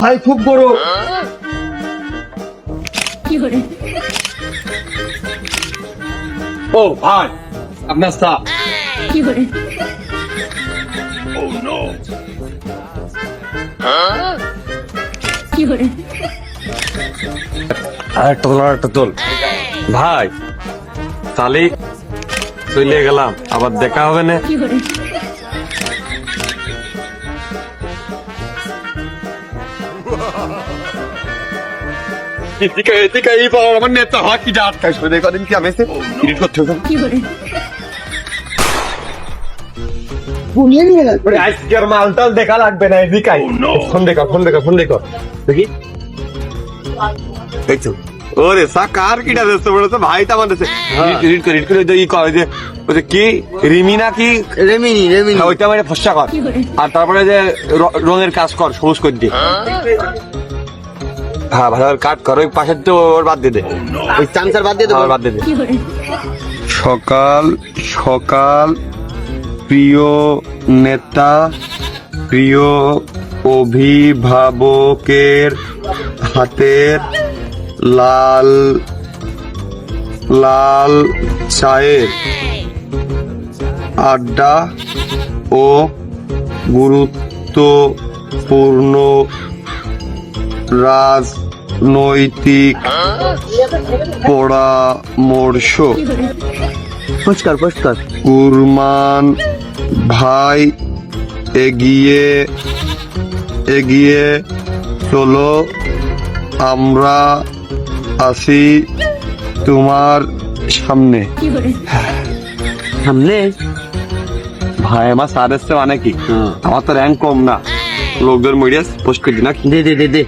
ভাই খুব বড় ও ভাই আপনার স্টাফ আর একটা তোল আর ভাই তাহলে চলে গেলাম আবার দেখা হবে না। এদিকে এদিকে এই পাওয়ার আমার নেতা হওয়া কি ডাট খাই শুনে কদিন কি আমি এসে এডিট করতে হবে ওরে আজকের মালটাল দেখা লাগবে না এদিকে ফোন দেখা ফোন দেখা ফোন দেখো দেখি দেখছ ওরে সাকার কিটা দেশে বলে তো ভাই তা মানে রিড করে রিড করে যে ই কয় যে ওই যে কি রিমিনা কি? রেমিনি রেমিনি। হ্যাঁ, ওইটা মানে ফসা কর। আর তারপরে যে রঙের কাজ কর সবুজ করে দিয়ে হ্যাঁ ভালো করে কাট কর ওই পাশের তো ওর বাদ দিয়ে দে। ওই চামচার বাদ দিয়ে হ্যাঁ, দেবো ওর বাদ দিয়ে দে। সকাল সকাল প্রিয় নেতা প্রিয় অভিভাবকের হাতের লাল লাল চায়ের আড্ডা ও গুরুত্বপূর্ণ রাজনৈতিক পরামর্শ। পরিষ্কার পরিষ্কার। কুরমান ভাই এগিয়ে এগিয়ে চলো। আমরা আসি তোমার সামনে। সামনে? ভাই আমার স্যার এসছে মানে কি? আমার তো র্যাঙ্ক কম না। লোকদের মিডিয়া পোস্ট করে দিই না দে দে দে দে।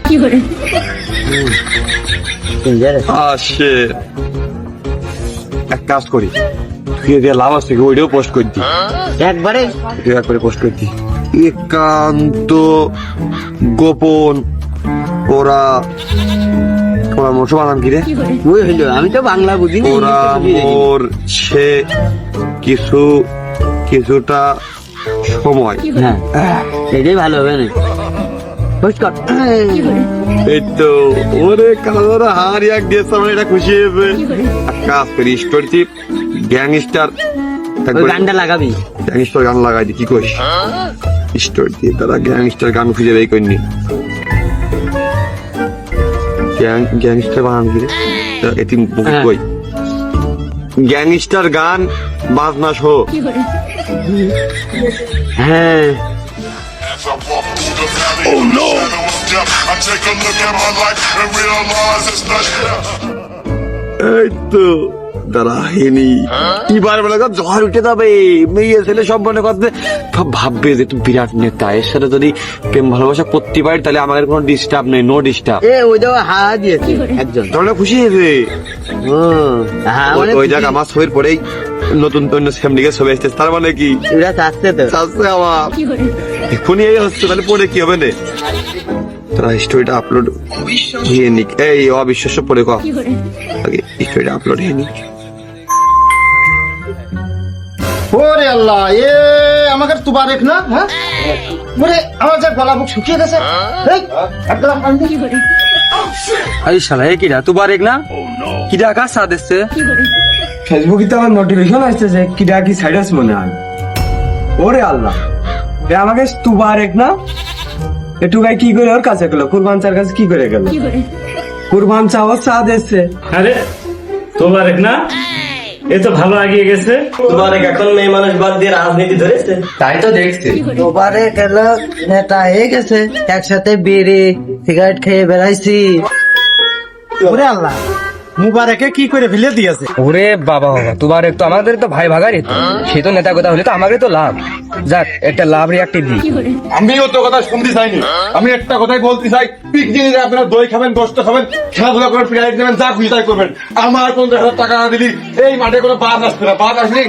আসে এক কাজ করি। তুই দিয়ে লাভ আছে কি ওইটাও পোস্ট করে দিই একবারে? দয়া করে পোস্ট করে দিই একান্ত গোপন ওরা পরামর্শ বানাম কি রে? ওই হইল আমি তো বাংলা বুঝি না ওরা মোর সে কিছু কিছুটা সময়। হ্যাঁ। এটাই ভালো হবে না। এই তো ওরে কালারা হার এক দিয়েছে আমার এটা খুশি হয়েছে কাজ করি স্টোরি গ্যাংস্টার গানটা লাগাবি। গ্যাংস্টার গান লাগাই দি কি কইস? স্টোরি দিয়ে তারা গ্যাংস্টার গান খুঁজে বের করিনি গ্যাং গ্যাংস্টার বানান কি রে তা এটি হ্যাঁ। কই গ্যাংস্টার গান বাজনা শো হ্যাঁ As I walk through the valley oh, no. shadow of death, I take a look at my life and realize it's not এই তো দাঁড়া হেনি এবার বেলা ঝড় উঠে যাবে। মেয়ে ছেলে সব মনে করতে সব ভাববে যে তুই বিরাট নেতা। এর সাথে যদি প্রেম ভালোবাসা করতে পারি তাহলে আমাদের কোনো ডিস্টার্ব নেই নো ডিস্টার্ব এ ওই দেখো হা দিয়েছে একজন। তাহলে খুশি হয়েছে? হ্যাঁ মানে ওই জায়গা আমার ছবির পরেই নতুন তন্য ফ্যামিলিকে ছবি আসছে তার মানে কি? চাচ্ছে তো। চাচ্ছে আমার এখনই এই হচ্ছে তাহলে পরে কি হবে না? তোরা স্টোরিটা আপলোড হয়ে নিক। এই অবিশ্বাস্য পরে ক। স্টোরিটা আপলোড হয়ে নিক। ওরে আল্লাহ এ আমাকে তুবার এক না হ্যাঁ? ওরে আমার যা গলা বুক শুকিয়ে গেছে। এই, এক গ্লাস পানি দে। আরে শালা এ কিরা তুবার এক না? কিরা কার সাথ এসছে? ফেসবুকে তো আমার নোটিফিকেশন আসছে যে কিরা কি সাইডাস মনে হয়। ওরে আল্লাহ এ আমাকে তুবার এক না? একটু গাই কি করে ওর কাছে গেল? কুরবান চার কাছে কি করে গেল? কুরবান চাওয়ার সাথ এসছে। আরে তোমার এক না? এ তো ভালো আগিয়ে গেছে। তোমার এখন মেয়ে মানুষ বাদ দিয়ে রাজনীতি ধরেছে? তাই তো দেখছি। দুবারে গেল নেতা হয়ে গেছে। একসাথে বিড়ি সিগারেট খেয়ে বেড়াইছি। ওরে আল্লাহ। মুবারকে কি করে ফেলে দিয়েছে? ওরে বাবা বাবা তোমার তো আমাদের তো ভাই ভাগারই তো। সে তো নেতা কথা হলে তো আমাদের তো লাভ। যাক একটা লাভ রিয়াক্টিভ দিই। আমিও তো কথা শুনতে চাইনি। আমি একটা কথাই বলতে চাই পিকনিকে আপনারা দই খাবেন গোস্ত খাবেন খেলাধুলা করবেন প্রাইজ নেবেন যা খুশি তাই করবেন। আমার পঞ্চাশ হাজার টাকা না দিলি এই মাঠে কোনো বাস আসবে না। বাস আসলে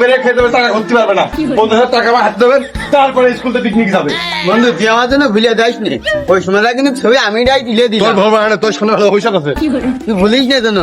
বেড়ে খেতে হবে টাকা করতে পারবে না। পঞ্চাশ হাজার টাকা আমার হাতে দেবেন তারপরে স্কুলতে পিকনিক যাবে। বন্ধু দেওয়ার জন্য ভুলে যাইস নি। ওই সময়টা কিন্তু ছবি আমি ডাই দিলে তোর দিলাম। ভরবা না তোর শোনা পয়সা আছে। তুই ভুলিস না যেন